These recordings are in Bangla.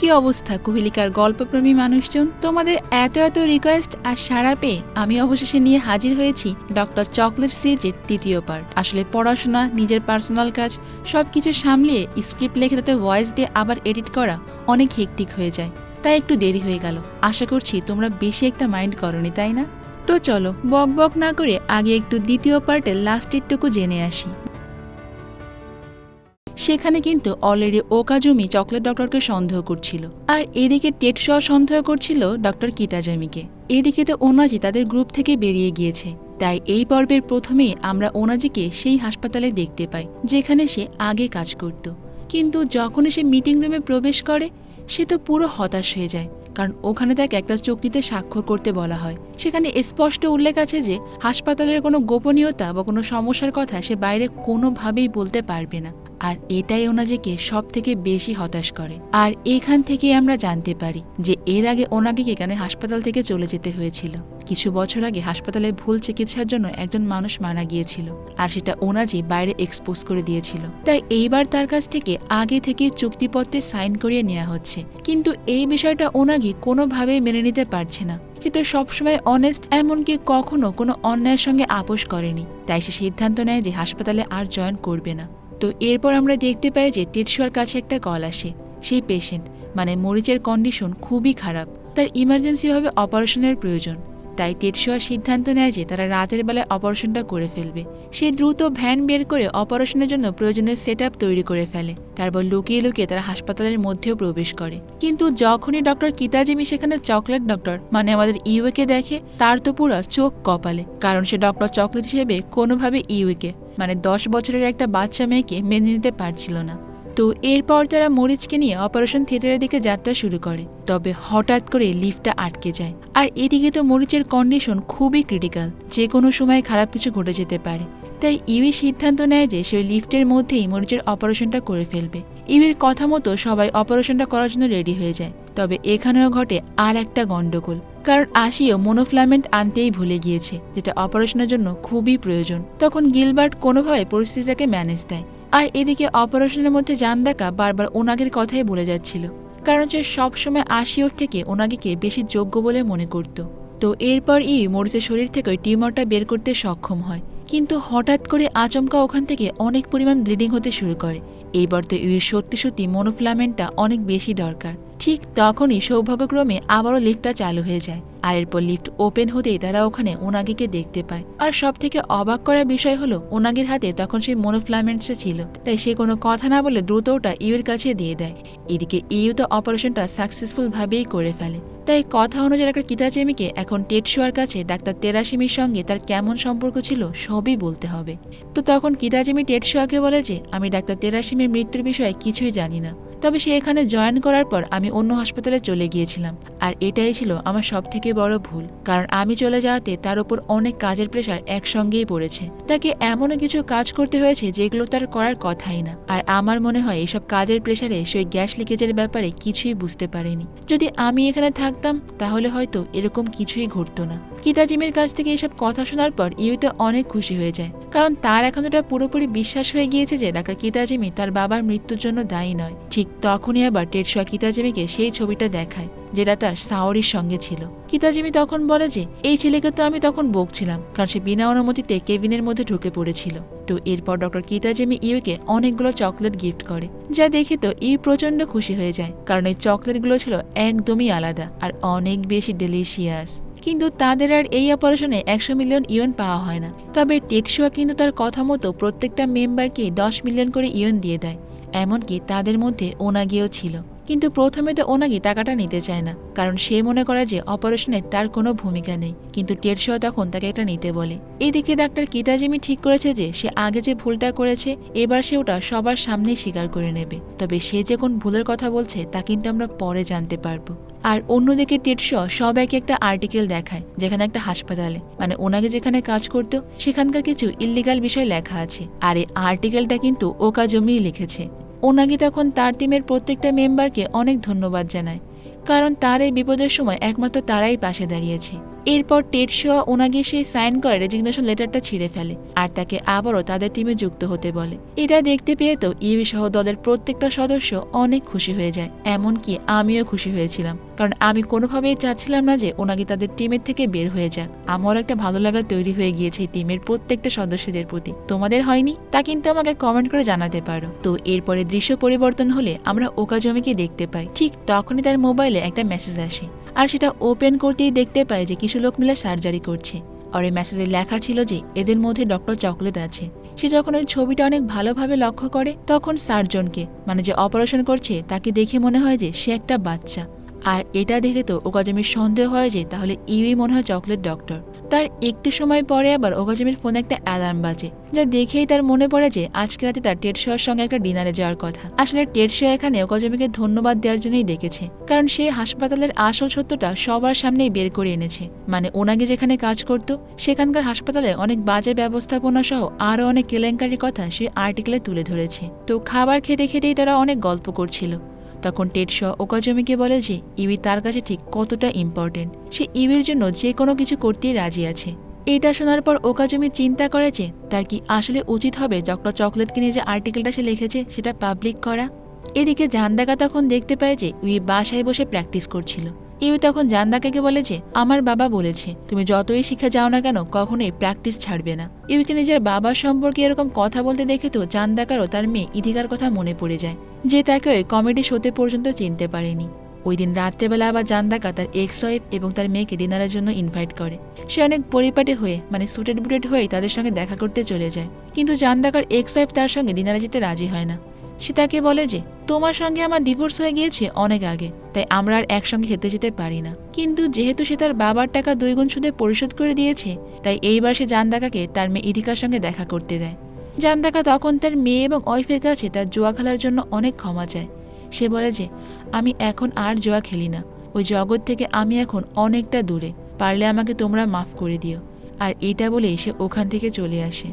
কি অবস্থা কোহেলিকার গল্পপ্রেমী মানুষজন? তোমাদের এত এত রিকোয়েস্ট আর সাড়া পেয়ে আমি অবশেষে নিয়ে হাজির হয়েছি ডক্টর চকলেট সিরিজের তৃতীয় পার্ট আসলে পড়াশোনা, নিজের পার্সোনাল কাজ সব কিছু সামলিয়ে স্ক্রিপ্ট লেখে তাতে ভয়েস দিয়ে আবার এডিট করা অনেক হেকটিক হয়ে যায়। তাই একটু দেরি হয়ে গেল। আশা করছি তোমরা বেশি একটা মাইন্ড করনি, তাই না? তো চলো বক বক না করে আগে একটু দ্বিতীয় পার্টের লাস্টেরটুকু জেনে আসি। সেখানে কিন্তু অলরেডি ওকাজুমি চকলেট ডক্টরকে সন্দেহ করছিল। আর এদিকে টেট শ সন্দেহ করছিল ডক্টর কিতাজামিকে এদিকে তো ওনাজি তাদের গ্রুপ থেকে বেরিয়ে গিয়েছে। তাই এই পর্বের প্রথমেই আমরা ওনাজিকে সেই হাসপাতালে দেখতে পাই, যেখানে সে আগে কাজ করত। কিন্তু যখনই সে মিটিং রুমে প্রবেশ করে, সে তো পুরো হতাশ হয়ে যায়। কারণ ওখানে তাকে একটা চুক্তিতে স্বাক্ষর করতে বলা হয়। সেখানে স্পষ্ট উল্লেখ আছে যে, হাসপাতালের কোনো গোপনীয়তা বা কোনো সমস্যার কথা সে বাইরে কোনোভাবেই বলতে পারবে না। আর এটাই ওনাজিকে সব থেকে বেশি হতাশ করে। আর এখান থেকে আমরা জানতে পারি যে এর আগে ওনাকে এখানে হাসপাতাল থেকে চলে যেতে হয়েছিল। কিছু বছর আগে হাসপাতালে ভুল চিকিৎসার জন্য একজন মানুষ মারা গিয়েছিল আর সেটা ওনাজি বাইরে এক্সপোজ করে দিয়েছিল। তাই এইবার তার কাছ থেকে আগে থেকে চুক্তিপত্রে সাইন করিয়ে নেওয়া হচ্ছে। কিন্তু এই বিষয়টা ওনাগি কোনোভাবেই মেনে নিতে পারছে না। সে তো সবসময় অনেস্ট এমনকি কখনো কোনো অন্যায়ের সঙ্গে আপোষ করেনি। তাই সে সিদ্ধান্ত নেয় যে হাসপাতালে আর জয়েন করবে না। তো এরপর আমরা দেখতে পাই যে টেটসুয়ার কাছে একটা কল আসে। সেই পেশেন্ট মানে মরিচের কন্ডিশন খুবই খারাপ। তার ইমার্জেন্সিভাবে অপারেশনের প্রয়োজন। তাই টেটসুয়া সিদ্ধান্ত নেয় যে তারা রাতের বেলায় অপারেশনটা করে ফেলবে। সে দ্রুত ভ্যান বের করে অপারেশনের জন্য প্রয়োজনীয় সেট তৈরি করে ফেলে। তারপর লুকিয়ে লুকিয়ে তারা হাসপাতালের মধ্যেও প্রবেশ করে। কিন্তু যখনই ডক্টর কিতাজিমি সেখানে চকলেট ডক্টর মানে আমাদের ইউকে দেখে, তার তো পুরো চোখ কপালে। কারণ সে ডক্টর চকলেট হিসেবে কোনোভাবে ইউকে মানে দশ বছরের একটা বাচ্চা মেয়েকে মেনে নিতে পারছিল না। তো এরপর তারা মরিচকে নিয়ে অপারেশন থিয়েটারের দিকে যাত্রা শুরু করে। তবে হঠাৎ করে লিফটটা আটকে যায়। আর এদিকে তো মরিচের কন্ডিশন খুবই ক্রিটিক্যাল যে কোনো সময় খারাপ কিছু ঘটে যেতে পারে। তাই ইউই সিদ্ধান্ত নেয় যে সে লিফটের মধ্যেই মরিচের অপারেশনটা করে ফেলবে। ইউর কথা মতো সবাই অপারেশনটা করার জন্য রেডি হয়ে যায়। তবে এখানেও ঘটে আর একটা গন্ডগোল। কারণ আশিও মোনোফ্লামেন্ট আনতেই ভুলে গিয়েছে, যেটা অপারেশনের জন্য খুবই প্রয়োজন। তখন গিলবার্ট কোনোভাবে পরিস্থিতিটাকে ম্যানেজ দেয়। আর এদিকে অপারেশনের মধ্যে জান দেখা বারবার ওনাগের কথাই বলে যাচ্ছিল, কারণ সে সবসময় আশিওর থেকে ওনাগিকে বেশি যোগ্য বলে মনে করত। তো এরপর ই মরিসের শরীর থেকে টিউমারটা বের করতে সক্ষম হয়। কিন্তু হঠাৎ করে আচমকা ওখান থেকে অনেক পরিমাণ ব্লিডিং হতে শুরু করে। এইবার তো ইউর সত্যি সত্যি মোনোফ্লামেন্টটা অনেক বেশি দরকার। ঠিক তখনই সৌভাগ্যক্রমে আবারও লিফটটা চালু হয়ে যায়। আর এরপর লিফট ওপেন হতেই তারা ওখানে ওনাগিকে দেখতে পায়। আর সব থেকে অবাক করার বিষয় হলো ওনাগির হাতে তখন সেই মোনোফ্লামেন্টসটা ছিল। তাই সে কোনো কথা না বলে দ্রুত ওটা ইউর কাছে দিয়ে দেয়। এদিকে ইউ তো অপারেশনটা সাকসেসফুল ভাবেই করে ফেলে। তাই কথা অনুযায়ী একটা কিতাচেমিকে এখন টেটসুয়ার কাছে ডাক্তার তেরাসিমির সঙ্গে তার কেমন সম্পর্ক ছিল সবই বলতে হবে। তো তখন কিতাচেমি টেটসুয়াকে বলে যে, আমি ডাক্তার তেরাসিমির মৃত্যুর বিষয়ে কিছুই জানি না। তবে সে এখানে জয়েন করার পর আমি অন্য হাসপাতালে চলে গিয়েছিলাম। আর এটাই ছিল আমার সব থেকে বড় ভুল, কারণ আমি চলে যাওয়াতে তার উপর অনেক কাজের প্রেশার একসঙ্গেই পড়েছে। তাকে এমনও কিছু কাজ করতে হয়েছে যেগুলো তার করার কথাই না। আর আমার মনে হয় এসব কাজের প্রেশারে সে গ্যাস লিকেজের ব্যাপারে কিছুই বুঝতে পারেনি। যদি আমি এখানে থাকতাম, তাহলে হয়তো এরকম কিছুই ঘটতো না। কিতাজিমের কাছ থেকে এসব কথা শোনার পর ইউতে অনেক খুশি হয়ে যায়। কারণ তার এখন এটা পুরোপুরি বিশ্বাস হয়ে গিয়েছে যে ডাক্তার কিতাজিমি তার বাবার মৃত্যুর জন্য দায়ী নয়। ঠিক তখনই আবার টেটসুয়া কিতাজিমিকে সেই ছবিটা দেখায়, যেটা তার সাওরির সঙ্গে ছিল। কিতাজিমি তখন বলে যে, এই ছেলেকে তো আমি তখন বকছিলাম, কারণ সে বিনা অনুমতিতে কেবিনের মধ্যে ঢুকে পড়েছিল। তো এরপর ডক্টর কিতাজিমি ইউকে অনেকগুলো চকলেট গিফট করে, যা দেখে তো ইউ প্রচণ্ড খুশি হয়ে যায়, কারণ এই চকলেটগুলো ছিল একদমই আলাদা আর অনেক বেশি ডেলিশিয়াস। কিন্তু তাদের আর এই অপারেশনে একশো মিলিয়ন ইউন পাওয়া হয় না। তবে টেটসুয়া কিন্তু তার কথা মতো প্রত্যেকটা মেম্বারকে দশ মিলিয়ন করে ইউন দিয়ে দেয়, এমনকি তাদের মধ্যে ওনাগিও ছিল। কিন্তু প্রথমে তো ওনাগি টাকাটা নিতে চায় না, কারণ সে মনে করে যে অপারেশনে তার কোনো ভূমিকা নেই। কিন্তু টেটসুয়া তখন তাকে এটা নিতে বলে। এদিকে ডাক্তার কিতাজিমি ঠিক করেছে যে সে আগে যে ভুলটা করেছে, এবার সে ওটা সবার সামনেই স্বীকার করে নেবে। তবে সে যে কোন ভুলের কথা বলছে, তা কিন্তু আমরা পরে জানতে পারব। আর অন্যদিকে টেটস সব একে একটা আর্টিকেল দেখায়, যেখানে একটা হাসপাতালে মানে ওনাকে যেখানে কাজ করতো, সেখানকার কিছু ইল্লিগাল বিষয় লেখা আছে। আর এই আর্টিকেলটা কিন্তু ওকা জমিই লিখেছে। ওনাগি তখন তার টিমের প্রত্যেকটা মেম্বারকে অনেক ধন্যবাদ জানায়, কারণ তার এই বিপদের সময় একমাত্র তারাই পাশে দাঁড়িয়েছে। এরপর টেট শোয়া ওনাকে সেই সাইন করে রেজিগনেশন লেটারটা ছিঁড়ে ফেলে আর তাকে আবারও তাদের টিমে যুক্ত হতে বলে। এটা দেখতে পেয়ে তো ইউই সহ দলের প্রত্যেকটা সদস্য অনেক খুশি হয়ে যায়। এমনকি আমিও খুশি হয়েছিলাম। কারণ আমি কোনোভাবেই চাচ্ছিলাম না যে ওনাকে তাদের টিমের থেকে বের হয়ে যাক। আমার একটা ভালো লাগা তৈরি হয়ে গিয়েছে টিমের প্রত্যেকটা সদস্যদের প্রতি। তোমাদের হয়নি? তা কিন্তু আমাকে কমেন্ট করে জানাতে পারো। তো এরপরে দৃশ্য পরিবর্তন হলে আমরা ওকাজমিকে দেখতে পাই। ঠিক তখনই তার মোবাইলে একটা মেসেজ আসে। আর সেটা ওপেন করতেই দেখতে পায় যে কিছু লোক মিলে সার্জারি করছে। আর এই মেসেজে লেখা ছিল যে এদের মধ্যে ডক্টর চকলেট আছে। সে যখন ওই ছবিটা অনেক ভালোভাবে লক্ষ্য করে, তখন সার্জনকে মানে যে অপারেশন করছে, তাকে দেখে মনে হয় যে সে একটা বাচ্চা। আর এটা দেখে তো ওকাজমির সন্দেহ হয় যে তাহলে ইউই মনে হয় চকলেট ডক্টর তার একটু সময় পরে আবার ওকাজমির ফোনে একটা অ্যালার্ম বাজে, যা দেখেই তার মনে পড়ে যে আজকে রাতে তার টেড শোয়ের সঙ্গে একটা ডিনারে যাওয়ার কথা। আসলে টেড শো এখানে ওকাজমিকে ধন্যবাদ দেওয়ার জন্যই ডেকেছে কারণ সে হাসপাতালের আসল সত্যটা সবার সামনেই বের করে এনেছে। মানে ওনাকে যেখানে কাজ করত, সেখানকার হাসপাতালে অনেক বাজে ব্যবস্থাপনা সহ আরও অনেক কেলেঙ্কারির কথা সে আর্টিকেলে তুলে ধরেছে। তো খাবার খেতে খেতেই তারা অনেক গল্প করছিল। তখন টেড শ ওকাজমিকে বলে যে ইউই তার কাছে ঠিক কতটা ইম্পর্টেন্ট সে ইউইর জন্য যে কোনো কিছু করতেই রাজি আছে। এটা শোনার পর ওকাজমি চিন্তা করে যে, তার কি আসলে উচিত হবে ডক্টর চকলেটকে নিয়ে যে আর্টিকেলটা সে লিখেছে সেটা পাবলিক করা? এদিকে জান্দাকা তখন দেখতে পায় যে উই বাসায় বসে প্র্যাকটিস করছিল। ইউ তখন জান্দাকাকে বলে যে, আমার বাবা বলেছে, তুমি যতই শিখে যাও না কেন কখনোই প্র্যাকটিস ছাড়বে না। ইউকে নিজের বাবার সম্পর্কে এরকম কথা বলতে দেখে তো জান্দাকারও তার মেয়ে ইধিকার কথা মনে পড়ে যায়। যে তাকে কমেডি শোতে পর্যন্ত চিনতে পারেনি। ওই দিন রাত্রেবেলা আবার জান্দাকা তার এক্স ওয়াইফ এবং তার মেয়েকে ডিনারের জন্য ইনভাইট করে। সে অনেক পরিপাটি হয়ে মানে সুটেড বুটেড হয়ে তাদের সঙ্গে দেখা করতে চলে যায়। কিন্তু জান্দাকার এক্স ওয়াইফ তার সঙ্গে ডিনারে যেতে রাজি হয় না। সে তাকে বলে যে, তোমার সঙ্গে আমার ডিভোর্স হয়ে গিয়েছে অনেক আগে, তাই আমরা আর একসঙ্গে খেতে যেতে পারি না। কিন্তু যেহেতু সে তার বাবার টাকা দুই গুণ সুদে পরিশোধ করে দিয়েছে, তাই এইবার সে জান্দাকাকে তার মেয়ে ইদিকার সঙ্গে দেখা করতে দেয়। জান্দাকা তখন তার মেয়ে এবং ওয়াইফের কাছে তার জুয়া খেলার জন্য অনেক ক্ষমা চায়। সে বলে যে, আমি এখন আর জুয়া খেলি না। ওই জগৎ থেকে আমি এখন অনেকটা দূরে। পারলে আমাকে তোমরা মাফ করে দিও। আর এটা বলেই সে ওখান থেকে চলে আসে।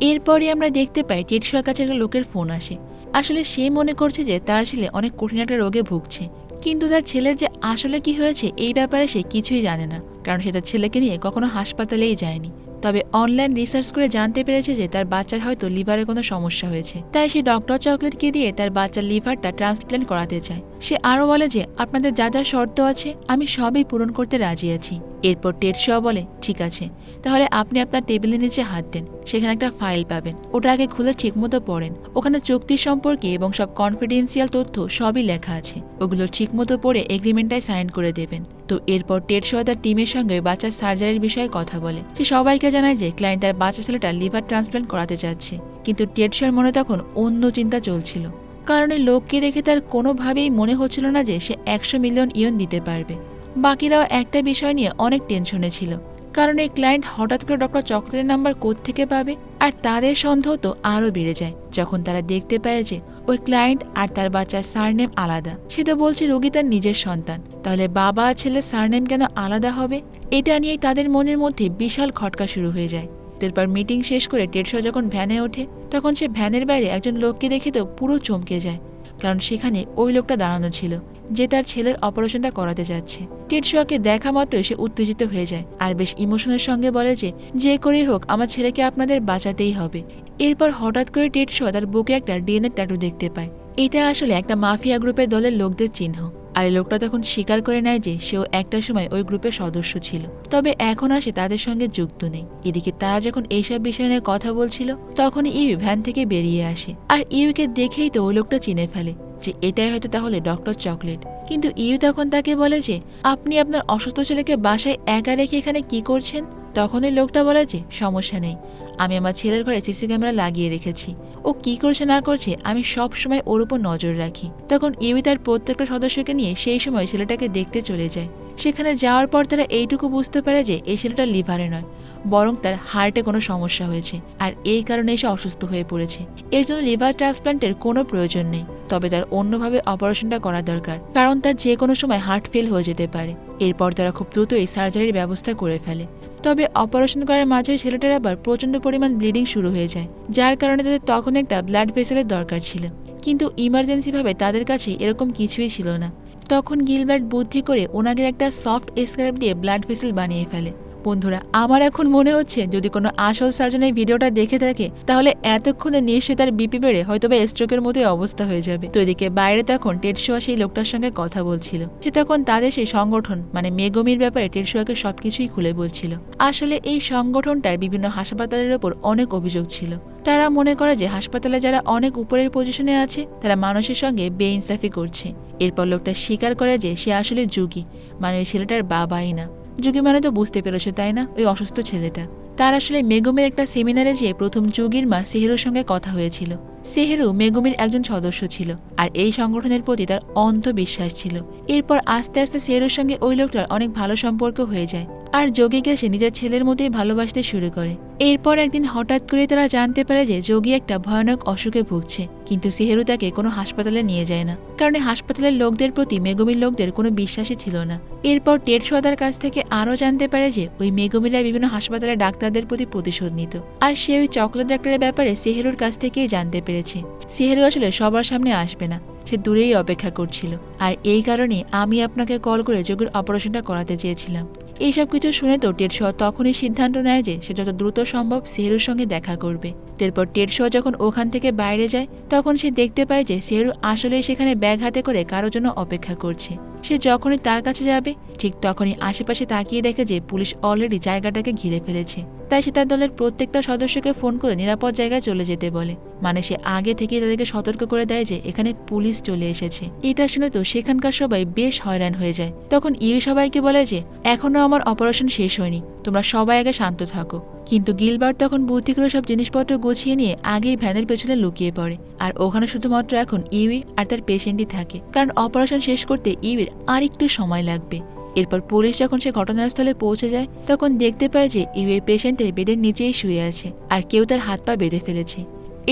এরপরই আমরা দেখতে পাই টেটসোর কাছে একটা লোকের ফোন আসে। আসলে সে মনে করছে যে তার ছেলে অনেক কঠিন একটা রোগে ভুগছে। কিন্তু তার ছেলের যে আসলে কি হয়েছে, এই ব্যাপারে সে কিছুই জানে না। কারণ সে তার ছেলেকে নিয়ে কখনো হাসপাতালেই যায়নি। তবে অনলাইন রিসার্চ করে জানতে পেরেছে যে তার বাচ্চার হয়তো লিভারে কোনো সমস্যা হয়েছে। তাই সে ডক্টর চকলেটকে দিয়ে তার বাচ্চার লিভারটা ট্রান্সপ্ল্যান্ট করাতে চায়। সে আরও বলে যে, আপনাদের যা যা শর্ত আছে, আমি সবই পূরণ করতে রাজি আছি। এরপর টেট শ বলে, ঠিক আছে, তাহলে আপনি আপনার টেবিলের নিচে হাত দেন, সেখানে একটা ফাইল পাবেন, ওটা আগে খুলে ঠিকমতো পড়েন। ওখানে চুক্তি সম্পর্কে এবং সব কনফিডেন্সিয়াল তথ্য সবই লেখা আছে, ওগুলো ঠিকমতো পড়ে এগ্রিমেন্টটায় সাইন করে দেবেন। তো এরপর টেট শো তার টিমের সঙ্গে বাচ্চার সার্জারির বিষয়ে কথা বলে। সে সবাইকে জানায় যে ক্লায়েন্ট তার বাচ্চা ছেলেটা লিভার ট্রান্সপ্লান্ট করাতে চাচ্ছে কিন্তু টেট শোর মনে তখন অন্য চিন্তা চলছিল। কারণ লোককে দেখে তার কোনোভাবেই মনে হচ্ছিল না যে সে একশো মিলিয়ন ইয়ন দিতে পারবে। বাকিরাও একটা বিষয় নিয়ে অনেক টেনশনে ছিল। কারণ এই ক্লায়েন্ট হঠাৎ করে ডক্টর চক্রের নাম্বার থেকে পাবে? আর তাদের সন্দেহ তো আরও বেড়ে যায়। যখন তারা দেখতে পায় যে ওই ক্লায়েন্ট আর তার বাচ্চার সারনেম আলাদা। সে তো বলছে রোগী তার নিজের সন্তান। তাহলে বাবা আর ছেলের সারনেম কেন আলাদা হবে? এটা নিয়েই তাদের মনের মধ্যে বিশাল খটকা শুরু হয়ে যায়। তারপর মিটিং শেষ করে টেটশো যখন ভ্যানে ওঠে, তখন সে ভ্যানের বাইরে একজন লোককে দেখে তো পুরো চমকে যায়, কারণ সেখানে ওই লোকটা দাঁড়ানো ছিল, যে তার ছেলের অপারেশনটা করাতে যাচ্ছে। টেটসোয়াকে দেখা মাত্রই সে উত্তেজিত হয়ে যায়, আর বেশ ইমোশনের সঙ্গে বলে যে যে করেই হোক, আমার ছেলেকে আপনাদের বাঁচাতেই হবে। এরপর হঠাৎ করে টেটসোয়া তার বুকে একটা ডিএনএ ট্যাটু দেখতে পায়। এটা আসলে একটা মাফিয়া গ্রুপের দলের লোকদের চিহ্ন। আর এই লোকটা তখন স্বীকার করে নেয় যে সেও একটা সময় ওই গ্রুপের সদস্য ছিল। তবে এখন আসে তাদের সঙ্গে যুক্ত নেই। এদিকে তারা যখন এইসব বিষয় নিয়ে কথা বলছিল তখন ইউ ভ্যান থেকে বেরিয়ে আসে। আর ইউকে দেখেই তো ওই লোকটা চিনে ফেলে যে এটাই হয়তো তাহলে ডক্টর চকলেট। কিন্তু ইউ তখন তাকে বলে যে, আপনি আপনার অসুস্থ ছেলেকে বাসায় একা রেখে এখানে কি করছেন? তখন ওই লোকটা বলে যে, সমস্যা নেই। আমি আমার ছেলের ঘরে সিসি ক্যামেরা লাগিয়ে রেখেছি। ও কি করছে না করছে, আমি সব সময় ওর উপর নজর রাখি। তখন ইউই তার প্রত্যেকটা সদস্যকে নিয়ে সেই সময় ছেলেটাকে দেখতে চলে যায়। সেখানে যাওয়ার পর তারা এইটুকু বুঝতে পারে যে, এই ছেলেটা লিভারে নয়, বরং তার হার্টে কোনো সমস্যা হয়েছে, আর এই কারণে সে অসুস্থ হয়ে পড়েছে। এর জন্য লিভার ট্রান্সপ্লান্টের কোনো প্রয়োজন নেই, তবে তার অন্যভাবে অপারেশনটা করা দরকার, কারণ তার যে কোনো সময় হার্ট ফেল হয়ে যেতে পারে। এরপর তারা খুব দ্রুতই সার্জারির ব্যবস্থা করে ফেলে। তবে অপারেশন করার মাঝে ছেলেটার আবার প্রচণ্ড পরিমাণ ব্লিডিং শুরু হয়ে যায়, যার কারণে তাদের তখন একটা ব্লাড ভেসেলের দরকার ছিল। কিন্তু ইমার্জেন্সিভাবে তাদের কাছে এরকম কিছুই ছিল না। তখন গিলবার্ট বুদ্ধি করে ওনাকে একটা সফট স্ক্রাব দিয়ে ব্লাড ভেসেল বানিয়ে ফেলে। বন্ধুরা, আমার এখন মনে হচ্ছে যদি কোনো আসল সার্জন এই ভিডিওটা দেখে থাকে, তাহলে এতক্ষণে নিশ্চয়ই তার বিপি বেড়ে হয়তো বা স্ট্রোকের মতোই অবস্থা হয়ে যাবে। তো এদিকে বাইরে তখন টেটসোয়া সেই লোকটার সঙ্গে কথা বলছিল। সে তখন তাদের সেই সংগঠন মানে মেগমির ব্যাপারে টেটসোয়াকে সবকিছুই খুলে বলছিল। আসলে এই সংগঠনটার বিভিন্ন হাসপাতালের ওপর অনেক অভিযোগ ছিল। তারা মনে করে যে হাসপাতালে যারা অনেক উপরের পজিশনে আছে, তারা মানুষের সঙ্গে বেইনসাফি করছে। এরপর লোকটা স্বীকার করে যে সে আসলে যুগী মানে ছেলেটার বাবাই না। যুগী মানে তো বুঝতে পেরেছ, তাই না? ওই অসুস্থ ছেলেটা। তার আসলে মেগুমের একটা সেমিনারে যেয়ে প্রথম যুগির মা সেহেরুর সঙ্গে কথা হয়েছিল। সেহেরু মেগুমির একজন সদস্য ছিল আর এই সংগঠনের প্রতি তার অন্ধ বিশ্বাস ছিল। এরপর আস্তে আস্তে সেহেরুর সঙ্গে ওই লোকটার অনেক ভালো সম্পর্ক হয়ে যায়। আর যোগীকে সে নিজের ছেলের মতোই ভালোবাসতে শুরু করে। এরপর একদিন হঠাৎ করে তারা জানতে পারে যে যোগী একটা ভয়ানক অসুখে ভুগছে, কিন্তু সেহেরু তাকে কোনো হাসপাতালে নিয়ে যায় না, কারণ হাসপাতালের লোকদের প্রতি মেগুমির লোকদের কোনো বিশ্বাসই ছিল না। এরপর টেট সদার কাছ থেকে আরও জানতে পারে যে ওই মেগুমিরা বিভিন্ন হাসপাতালের ডাক্তারদের প্রতি প্রতিশোধ নিত, আর সে ওই চকলেট ডাক্তারের ব্যাপারে সেহেরুর কাছ থেকেই জানতে পেরেছে। সেহেরু আসলে সবার সামনে আসবে না। সে দূরেই অপেক্ষা করছিল। আর এই কারণে আমি আপনাকে কল করে যোগের অপারেশনটা করাতে চেয়েছিলাম। এইসব কিছু শুনে তো টেড শো তখনই সিদ্ধান্ত নেয় যে সে যত দ্রুত সম্ভব সেহরুর সঙ্গে দেখা করবে। তারপর টেড শো যখন ওখান থেকে বাইরে যায়, তখন সে দেখতে পায় যে সেহরু আসলেই সেখানে ব্যাগ হাতে করে কারোর জন্য অপেক্ষা করছে। সে যখনই তার কাছে যাবে, ঠিক তখনই আশেপাশে তাকিয়ে দেখে যে পুলিশ অলরেডি জায়গাটাকে ঘিরে ফেলেছে। তাই সে তার দলের প্রত্যেকটা সদস্যকে ফোন করে নিরাপদ জায়গায় চলে যেতে বলে। মানে সে আগে থেকেই তাদেরকে সতর্ক করে দেয় যে এখানে পুলিশ চলে এসেছে। এটা শুনে তো সেখানকার সবাই বেশ হয়রান হয়ে যায়। তখন ইউ সবাইকে বলে যে, এখনও আমার অপারেশন শেষ হয়নি। তোমরা সবাই আগে শান্ত থাকো। কিন্তু গিলবার্ট তখন বুদ্ধি করে সব জিনিসপত্র গুছিয়ে নিয়ে আগেই ভ্যানের পেছনে লুকিয়ে পড়ে। আর ওখানে শুধুমাত্র এখন ইউই আর তার পেশেন্টই থাকে। কারণ অপারেশন শেষ করতে ইউইর আর একটু সময় লাগবে। এরপর পুলিশ যখন সে ঘটনাস্থলে পৌঁছে যায়, তখন দেখতে পায় যে ইউএ পেশেন্টের বেডের নিচেই শুয়ে আছে আর কেউ তার হাত পা বেঁধে ফেলেছে।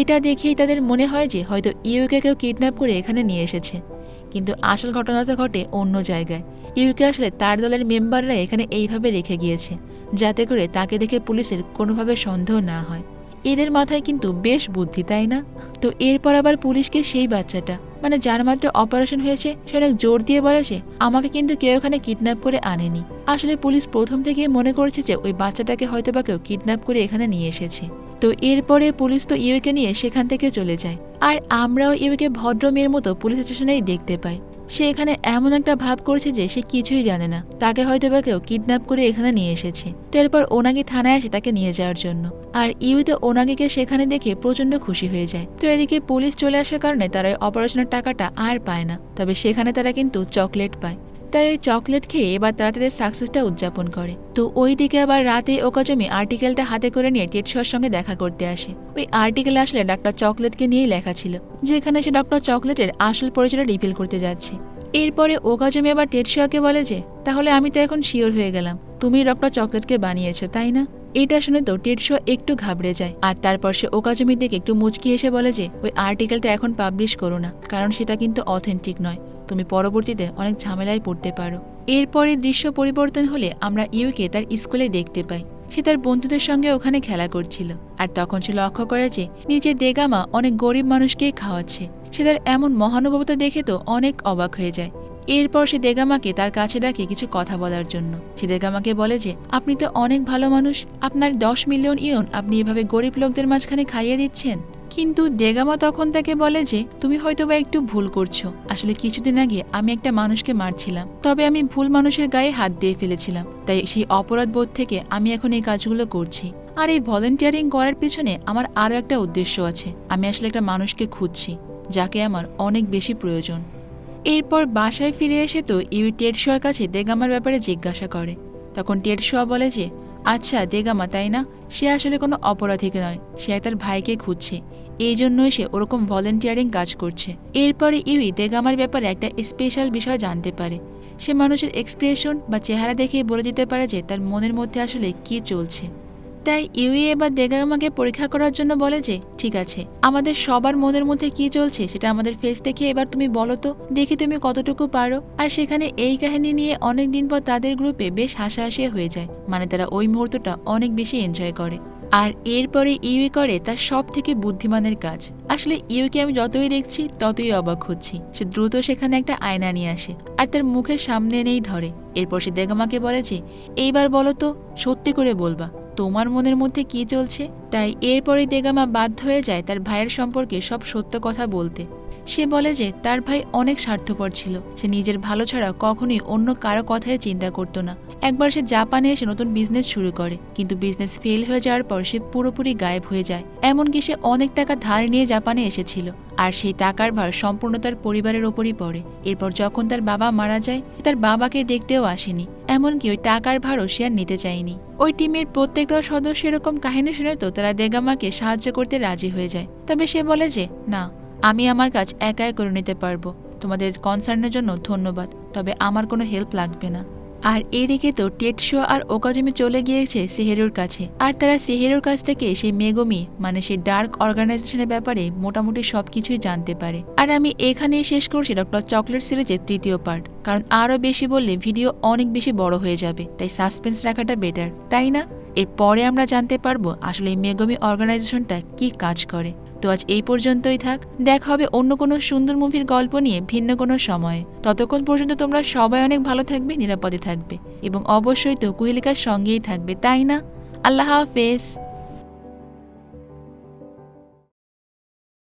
এটা দেখেই তাদের মনে হয় যে হয়তো ইউকে কেউ কিডন্যাপ করে এখানে নিয়ে এসেছে। কিন্তু আসল ঘটনাটা ঘটে অন্য জায়গায়। ইউকে আসলে তার দলের মেম্বাররা এখানে এইভাবে রেখে গিয়েছে, যাতে করে তাকে দেখে পুলিশের কোনোভাবে সন্দেহ না হয়। এদের মাথায় কিন্তু বেশ বুদ্ধি, তাই না? তো এরপর আবার পুলিশকে সেই বাচ্চাটা মানে যার মাত্র অপারেশন হয়েছে সে অনেক জোর দিয়ে বলেছে আমাকে কিন্তু কেউ এখানে কিডন্যাপ করে আনেনি। আসলে পুলিশ প্রথম থেকেই মনে করেছে যে, ওই বাচ্চাটাকে হয়তো বা কেউ কিডন্যাপ করে এখানে নিয়ে এসেছে। তো এরপরে পুলিশ তো ইউকে নিয়ে সেখান থেকে চলে যায়। আর আমরাও ইউকে ভদ্র মেয়ের মতো পুলিশ স্টেশনেই দেখতে পাই। সে এখানে এমন একটা ভাব করছে যে সে কিছুই জানে না। তাকে হয়তো বা কেউ কিডন্যাপ করে এখানে নিয়ে এসেছে। তো এরপর ওনাগি থানায় আসে তাকে নিয়ে যাওয়ার জন্য। আর ইউতে ওনাগিকে সেখানে দেখে প্রচণ্ড খুশি হয়ে যায়। তো এদিকে পুলিশ চলে আসার কারণে তারা অপারেশনের টাকাটা আর পায় না। তবে সেখানে তারা কিন্তু চকলেট পায়। তাই ওই চকলেট খেয়ে এবার তারা তাদের সাকসেসটা উদযাপন করে। তো ওই দিকে আবার রাতে ওকাজমি আর্টিকেলটা হাতে করে নিয়ে টেটসোয়ার সঙ্গে দেখা করতে আসে। ওই আর্টিকেল আসলে ডাক্তার চকলেটকে নিয়েই লেখা ছিল, যেখানে সে ডক্টর চকলেটের আসল পরিচয়টা রিভিল করতে যাচ্ছে। এরপরে ওকাজমি আবার টেটসোয়াকে বলে যে, তাহলে আমি তো এখন শিওর হয়ে গেলাম, তুমি ডক্টর চকলেটকে বানিয়েছো, তাই না? এটা শুনে তো টেটসো একটু ঘাবড়ে যায়, আর তারপর সে ওকাজমির দিকে একটু মুচকি এসে বলে যে, ওই আর্টিকেলটা এখন পাবলিশ করো না, কারণ সেটা কিন্তু অথেন্টিক নয়। তুমি পরবর্তীতে অনেক ঝামেলায় পড়তে পারো। এরপরে দৃশ্য পরিবর্তন হলে আমরা ইউকে তার স্কুলে দেখতে পাই। সে তার বন্ধুদের সঙ্গে ওখানে খেলা করছিল। আর তখন সে লক্ষ্য করে যে নিজের দেগামা অনেক গরিব মানুষকেই খাওয়াচ্ছে। সে তার এমন মহানুভবতা দেখে তো অনেক অবাক হয়ে যায়। এরপর সে দেগামাকে তার কাছে ডাকে কিছু কথা বলার জন্য। সে দেগামাকে বলে যে, আপনি তো অনেক ভালো মানুষ। আপনার দশ মিলিয়ন ইয়ন আপনি এভাবে গরিব লোকদের মাঝখানে খাইয়ে দিচ্ছেন? কিন্তু দেগামা তখন তাকে বলে যে, তুমি হয়তো বা একটু ভুল করছ। আসলে কিছুদিন আগে আমি একটা মানুষকে মারছিলাম। তবে আমি ভুল মানুষের গায়ে হাত দিয়ে ফেলেছিলাম। তাই সেই অপরাধ বোধ থেকে আমি এখন এই কাজগুলো করছি। আর এই ভলেন্টিয়ারিং করার পিছনে আমার আরও একটা উদ্দেশ্য আছে। আমি আসলে একটা মানুষকে খুঁজছি, যাকে আমার অনেক বেশি প্রয়োজন। এরপর বাসায় ফিরে এসে তো ইউ টেডশোয়ার কাছে দেগামার ব্যাপারে জিজ্ঞাসা করে। তখন টেডশোয়া বলে যে আচ্ছা দেগামা, তাই না? সে আসলে কোনো অপরাধী নয়। সে তার ভাইকে খুঁজছে। এই জন্যই সে ওরকম ভলেন্টিয়ারিং কাজ করছে। এরপরে ইউই দেগামার ব্যাপারে একটা স্পেশাল বিষয় জানতে পারে। সে মানুষের এক্সপ্রেশন বা চেহারা দেখেই বলে দিতে পারে যে তার মনের মধ্যে আসলে কি চলছে। তাই ইউই এবার দেগামাকে পরীক্ষা করার জন্য বলে যে, ঠিক আছে, আমাদের সবার মনের মধ্যে কি চলছে সেটা আমাদের ফেস দেখে এবার তুমি বলো তো, দেখি তুমি কতটুকু পারো। আর সেখানে এই কাহিনী নিয়ে অনেক দিন পর তাদের গ্রুপে বেশ হাসাহাসি হয়ে যায়। মানে তারা ওই মুহূর্তটা অনেক বেশি এনজয় করে। আর এরপরে ইউই করে তার সব থেকে বুদ্ধিমানের কাজ। আসলে ইউকে আমি যতই দেখছি, ততই অবাক হচ্ছি। সে দ্রুত সেখানে একটা আয়না নিয়ে আসে আর তার মুখের সামনে এনেই ধরে। এরপর সে দেগামাকে বলে যে, এইবার বলো তো, সত্যি করে বলবা, তোমার মনের মধ্যে কি চলছে? তাই এরপরে দেগামা বাধ্য হয়ে যায় তার ভাইয়ের সম্পর্কে সব সত্য কথা বলতে। সে বলে যে, তার ভাই অনেক স্বার্থপর ছিল। সে নিজের ভালো ছাড়া কখনোই অন্য কারও কথায় চিন্তা করতো না। একবার সে জাপানে এসে নতুন বিজনেস শুরু করে। কিন্তু বিজনেস ফেল হয়ে যাওয়ার পর সে পুরোপুরি গায়েব হয়ে যায়। এমনকি সে অনেক টাকা ধার নিয়ে জাপানে এসেছিল। আর সেই টাকার ভার সম্পূর্ণ তার পরিবারের ওপরই পড়ে। এরপর যখন তার বাবা মারা যায় তার বাবাকে দেখতেও আসেনি। এমনকি ওই টাকার ভারও সে আর নিতে চায়নি। ওই টিমের প্রত্যেকটা সদস্য এরকম কাহিনী শুনে তো তারা দেগামাকে সাহায্য করতে রাজি হয়ে যায়। তবে সে বলে যে, না আমি আমার কাজ একাই করে নিতে পারব। তোমাদের কনসার্নের জন্য ধন্যবাদ, তবে আমার কোনো হেল্প লাগবে না। আর এদিকে তো টেটশো আর ওকাজমি চলে গিয়েছে সেহেরুর কাছে। আর তারা সেহেরুর কাছ থেকে সেই মেগমি মানে সেই ডার্ক অর্গানাইজেশনের ব্যাপারে মোটামুটি সব কিছুই জানতে পারে। আর আমি এখানেই শেষ করছি ডক্টর চকলেট সিরিজের তৃতীয় পার্ট, কারণ আরও বেশি বললে ভিডিও অনেক বেশি বড় হয়ে যাবে, তাই সাসপেন্স রাখাটা বেটার, তাই না? এরপরে আমরা জানতে পারব আসলে এই মেগমি অর্গানাইজেশনটা কি কাজ করে। তো আজ এই পর্যন্তই থাক। দেখা হবে অন্য কোনো সুন্দর মুভির গল্প নিয়ে ভিন্ন কোনো সময়ে। ততক্ষণ পর্যন্ত তোমরা সবাই অনেক ভালো থাকবে, নিরাপদে থাকবে এবং অবশ্যই তো কুহেলিকার সঙ্গেই থাকবে, তাই না? আল্লাহ হাফেজ।